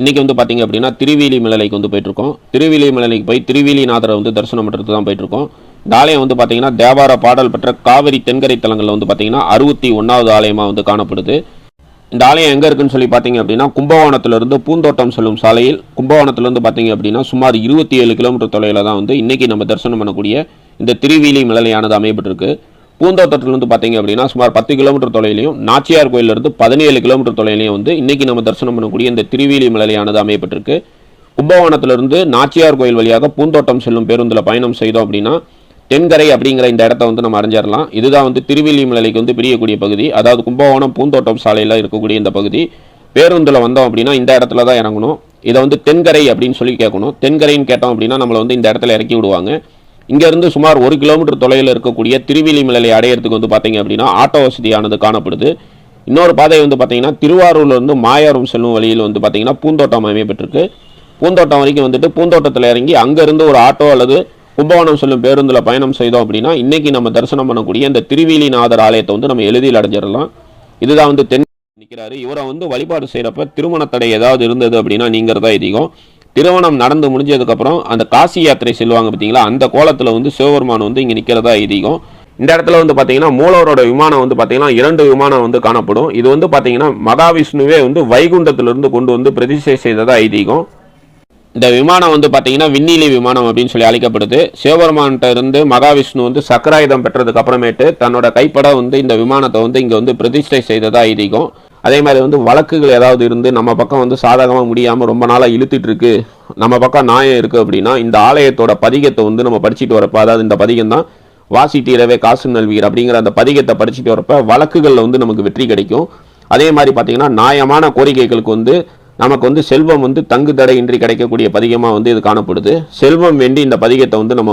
இன்றைக்கி வந்து பார்த்திங்க அப்படின்னா திருவேலி மலைக்கு வந்து போயிட்டுருக்கோம். திருவேலி மலைக்கு போய் திருவேலிநாதரை வந்து தரிசனம் பண்ணுறதுக்கு தான் போயிட்டுருக்கோம். இந்த ஆலயம் வந்து பார்த்திங்கன்னா தேவார பாடல் பெற்ற காவிரி தென்கரை தலங்களில் வந்து பார்த்திங்கன்னா அறுபத்தி ஒன்றாவது ஆலயமாக வந்து காணப்படுது. இந்த ஆலயம் எங்கே இருக்குன்னு சொல்லி பார்த்தீங்க அப்படின்னா கும்பகோணத்திலிருந்து பூந்தோட்டம் செல்லும் சாலையில். கும்பகோணத்திலிருந்து பார்த்தீங்க அப்படின்னா சுமார் இருபத்தி ஏழு கிலோமீட்டர் தொலைவில் தான் வந்து இன்றைக்கி நம்ம தரிசனம் பண்ணக்கூடிய இந்த திருவேலி மலையானது அமையப்பட்டிருக்கு. பூந்தோட்டத்திலிருந்து பார்த்தீங்க அப்படின்னா சுமார் பத்து கிலோமீட்டர் தொலைவிலையும் நாச்சியார் கோயிலிருந்து பதினேழு கிலோமீட்டர் தொலைவிலையும் வந்து இன்றைக்கி நம்ம தரிசனம் பண்ணக்கூடிய இந்த திருவேலி மலையானது அமையப்பட்டிருக்கு. கும்பகோணத்திலிருந்து நாச்சியார் கோயில் வழியாக பூந்தோட்டம் செல்லும் பேருந்தில் பயணம் செய்தோம் அப்படின்னா தென்கரை அப்படிங்கிற இந்த இடத்த வந்து நம்ம அறிஞ்சிடலாம் இதுதான் வந்து திருவெல்லிமலைக்கு வந்து பிரியக்கூடிய பகுதி. அதாவது கும்பகோணம் பூந்தோட்டம் சாலையில் இருக்கக்கூடிய இந்த பகுதி. பேருந்தில் வந்தோம் அப்படின்னா இந்த இடத்துல தான் இறங்கணும். இதை வந்து தென்கரை அப்படின்னு சொல்லி கேட்கணும். தென்கரைன்னு கேட்டோம் அப்படின்னா நம்மளை வந்து இந்த இடத்துல இறக்கி விடுவாங்க. இங்கேருந்து சுமார் ஒரு கிலோமீட்டர் தொலைவில் இருக்கக்கூடிய திருவெல்லிமலை அடையிறதுக்கு வந்து பார்த்தீங்க அப்படின்னா ஆட்டோ வசதியானது காணப்படுது. இன்னொரு பாதை வந்து பார்த்தீங்கன்னா திருவாரூர்லேருந்து மாயாரம் செல்லும் வழியில் வந்து பார்த்தீங்கன்னா பூந்தோட்டம் அமையப்பட்டிருக்கு பூந்தோட்டம் வரைக்கும் வந்துட்டு பூந்தோட்டத்தில் இறங்கி அங்கேருந்து ஒரு ஆட்டோ அல்லது கும்பகோணம் செல்லும் பேருந்தில் பயணம் செய்தோம் அப்படின்னா இன்றைக்கி நம்ம தரிசனம் பண்ணக்கூடிய இந்த திருவேலிநாதர் ஆலயத்தை வந்து நம்ம எளிதில் அடைஞ்சிடலாம். இதுதான் வந்து தென் நிற்கிறாரு இவரை வந்து வழிபாடு செய்கிறப்ப திருமண தடை ஏதாவது இருந்தது அப்படின்னா நீங்கிறதா அதிகம் திருமணம் நடந்து முடிஞ்சதுக்கப்புறம் அந்த காசி யாத்திரை செல்வாங்க பார்த்தீங்களா? அந்த கோலத்தில் வந்து சிவபெருமான் வந்து இங்கே நிற்கிறதா ஐதீகம். இந்த இடத்துல வந்து பார்த்தீங்கன்னா மூலவரோட விமானம் வந்து பார்த்தீங்கன்னா இரண்டு விமானம் வந்து காணப்படும். இது வந்து பார்த்தீங்கன்னா மகாவிஷ்ணுவே வந்து வைகுண்டத்திலிருந்து கொண்டு வந்து பிரதிஷ்டை செய்ததா ஐதீகம். இந்த விமானம் வந்து பார்த்தீங்கன்னா விண்ணிலி விமானம் அப்படின்னு சொல்லி அழைக்கப்படுது. சிவபெருமான்கிட்ட இருந்து மகாவிஷ்ணு வந்து சக்கராயுதம் பெற்றதுக்கு அப்புறமேட்டு தன்னோட கைப்பட வந்து இந்த விமானத்தை வந்து இங்கே வந்து பிரதிஷ்டை செய்ததா ஐதீகம். அதே மாதிரி வந்து வழக்குகள் ஏதாவது இருந்து நம்ம பக்கம் வந்து சாதகமாக முடியாமல் ரொம்ப நாளாக இழுத்துட்டு இருக்கு. நம்ம பக்கம் நியாயம் இருக்குது அப்படின்னா இந்த ஆலயத்தோட பதிகத்தை வந்து நம்ம படிச்சுட்டு வரப்போ அதாவது இந்த பதிகம் தான் வாசி தீரவே காசு நல்வீர் அப்படிங்கிற அந்த பதிகத்தை படிச்சுட்டு வரப்போ வழக்குகளில் வந்து நமக்கு வெற்றி கிடைக்கும். அதே மாதிரி பார்த்தீங்கன்னா நியாயமான கோரிக்கைகளுக்கு வந்து நமக்கு வந்து செல்வம் வந்து தங்கு தடையின்றி கிடைக்கக்கூடிய பதிகமாக வந்து இது காணப்படுது. செல்வம் வேண்டி இந்த பதிகத்தை வந்து நம்ம